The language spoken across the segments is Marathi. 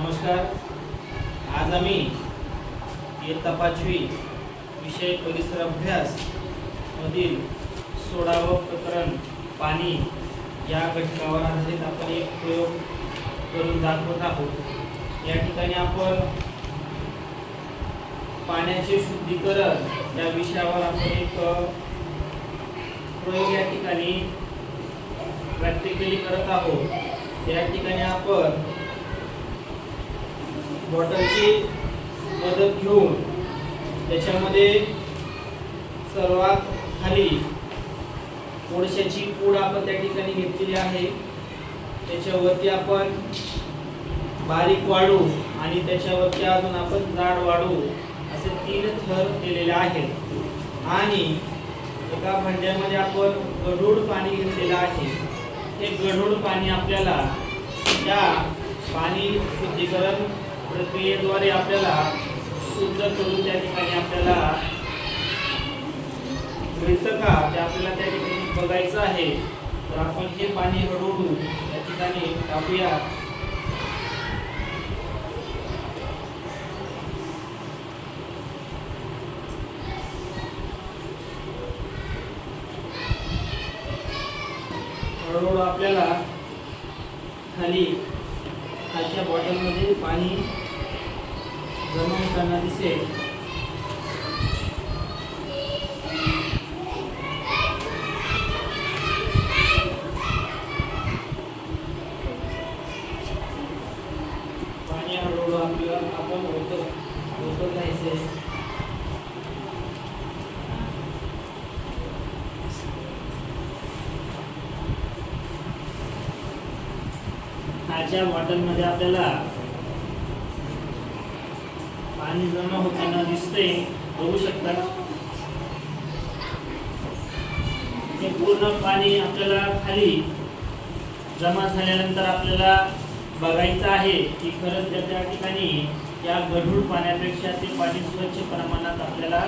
नमस्कार। आज आम्ही इयत्ता पाचवी विषय परिसर अभ्यास मधील सोळावं प्रकरण पाणी या घटकावर आधारित आपण एक प्रयोग करून दाखवत आहोत. या ठिकाणी आपण पाण्याचे शुद्धीकरण या विषयावर आपण एक प्रयोग या ठिकाणी प्रॅक्टिकली करत आहोत. या ठिकाणी आपण बॉटलची मदत घेऊन त्याच्यामध्ये सर्वात खाली कोळशाची पूड आपण त्या ठिकाणी घेतलेली आहे. त्याच्यावरती आपण बारीक वाढू आणि त्याच्यावरती अजून आपण जाड वाढू असे तीन थर केलेले आहेत. आणि एका भांड्यामध्ये आपण गढूळ पाणी घेतलेलं आहे. हे गढूळ पाणी आपल्याला त्या पाणी शुद्धीकरण प्रक्रियेद्वारे आपल्याला शुद्ध करून त्या ठिकाणी आपल्याला मिळतं का ते आपल्याला त्या ठिकाणी बघायचं आहे तर आपण हे पाणी हळूहळू त्या ठिकाणी टाकूया. हळूहळू आपल्याला खाली खालच्या बॉटलमध्ये पाणी जमा होताना दिसेल पाणी हळूहळू आपल्याला आपण होतो होत जायचे आजच्या बॉटलमध्ये आपल्याला पाणी जमा होताना दिसते बघू शकता. हे पूर्ण पाणी आपल्याला खाली जमा झाल्यानंतर आपल्याला बघायचं आहे की खरंच त्या ठिकाणी या गढूळ पाण्यापेक्षा ते पाणी स्वच्छ प्रमाणात आपल्याला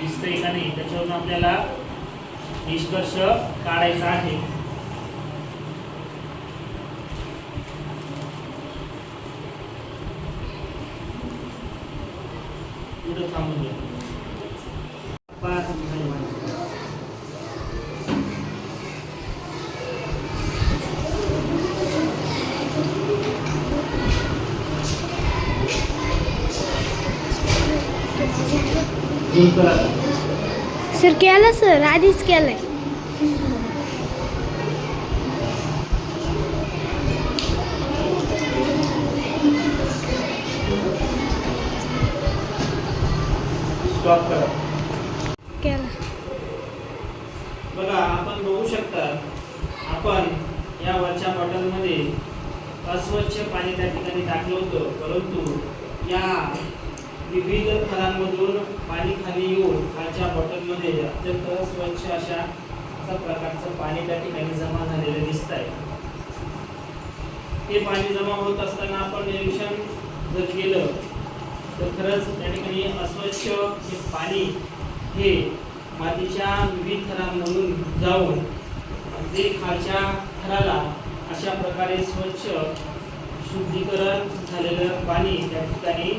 दिसतंय का नाही त्याच्यावरून आपल्याला निष्कर्ष काढायचा आहे. पुढे थांबून घ्या पाच मिनिटं सर केलं सर. आधीच केलंय. स्टॉप करा. बघा आपण बघू शकता आपण या वरच्या बॉटलमध्ये अस्वच्छ पाणी त्या ठिकाणी टाकलं होतं परंतु या विविध थरांमधून पाणी खाली येऊन खालच्या बॉटलमध्ये अत्यंत स्वच्छ अशा अशा प्रकारचं पाणी त्या ठिकाणी जमा झालेलं दिसत आहे हे पाणी जमा होत असताना आपण निरीक्षण जर केलं तर खरंच त्या ठिकाणी अस्वच्छ हे पाणी हे मातीच्या विविध थरांमधून जाऊन अगदी खालच्या थराला अशा प्रकारे स्वच्छ शुद्धीकरण झालेलं पाणी त्या ठिकाणी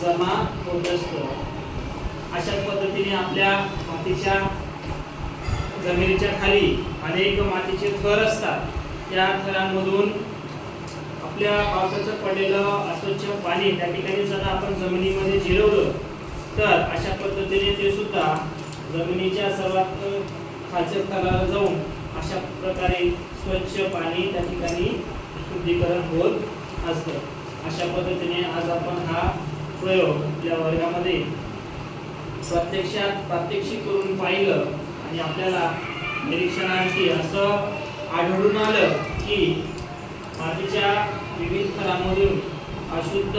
जमा होत असतं. अशा पद्धतीने आपल्या मातीच्या जमिनीच्या खाली अनेक मातीचे थर असतात. त्या थरांमधून आपल्या पावसाचं पडलेलं अस्वच्छ पाणी त्या ठिकाणी जर आपण जमिनीमध्ये जिरवलं तर अशा पद्धतीने ते सुद्धा जमिनीच्या सर्वात खालच्या स्तराला जाऊन अशा प्रकारे स्वच्छ पाणी त्या ठिकाणी शुद्धीकरण होत असतं. अशा पद्धतीने आज आपण हा प्रयोग आपल्या वर्गामध्ये प्रत्यक्षात प्रात्यक्षिक करून पाहिलं आणि आपल्याला निरीक्षणार्थी असं आढळून आलं की मातीच्या विविध थरांमधून अशुद्ध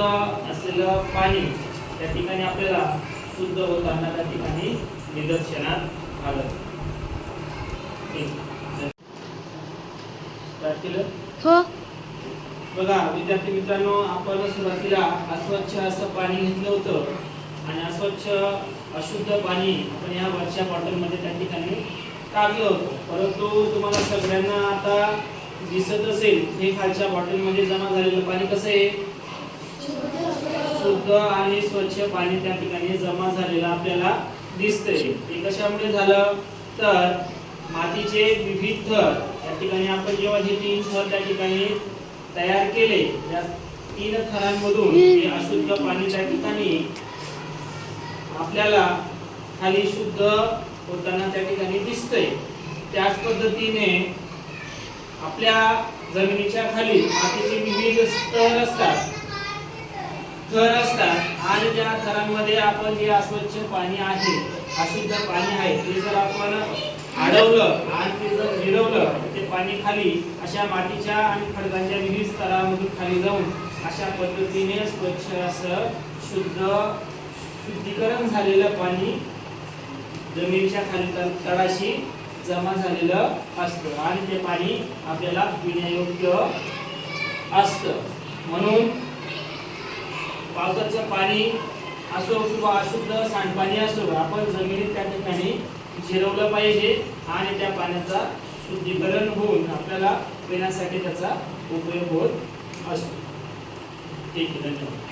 असलेलं पाणी त्या ठिकाणी आपल्याला शुद्ध होताना त्या ठिकाणी निदर्शनात आलं. हो. बघा विद्यार्थी मित्रांनो आपण सुरुवातीला अस्वच्छ असं पाणी घेतलं होतं आणि अस्वच्छ अशुद्ध पाणी आपण या वरच्या बॉटलमध्ये त्या ठिकाणी टाकलं होतं. परंतु तुम्हाला सगळ्यांना आता दिसत असेल हे खालच्या बॉटलमध्ये जमा झालेलं पाणी कसं आहे? शुद्ध आणि स्वच्छ पाणी त्या ठिकाणी जमा झालेलं आपल्याला दिसतंय. हे कशामुळे झालं? तर मातीचे विविध थर त्या ठिकाणी आपण जेव्हा हे तीन थर त्या ठिकाणी तयार केले त्या तीन थरांमधून हे अशुद्ध पाणी त्या ठिकाणी आपल्याला खाली शुद्ध होताना त्या ठिकाणी दिसतंय. त्याच पद्धतीने आपल्या जमिनीच्या खाली मातीचे विविध स्तर असतात. थर असतात. आणि त्या थरांमध्ये आपण जे अस्वच्छ पाणी आहे अशुद्ध पाणी आहे ते जर आपण अडवलं आणि ते जर जिरवलं ते पाणी खाली अशा मातीच्या आणि खडकांच्या विविध स्तरामधून खाली जाऊन अशा पद्धतीने स्वच्छ असं शुद्ध शुद्धीकरण झालेलं पाणी जमिनीच्या खाली तळ- तळाशी जमा झालेलं असतं आणि ते पाणी आपल्याला पिण्यायोग्य असतं. म्हणून पावसाचं पाणी असो किंवा अशुद्ध सांडपाणी असो आपण जमिनीत त्या ठिकाणी जिरवलं पाहिजे आणि त्या पाण्याचा शुद्धीकरण होऊन आपल्याला पिण्यासाठी त्याचा उपयोग होत असतो. ठीक आहे धन्यवाद.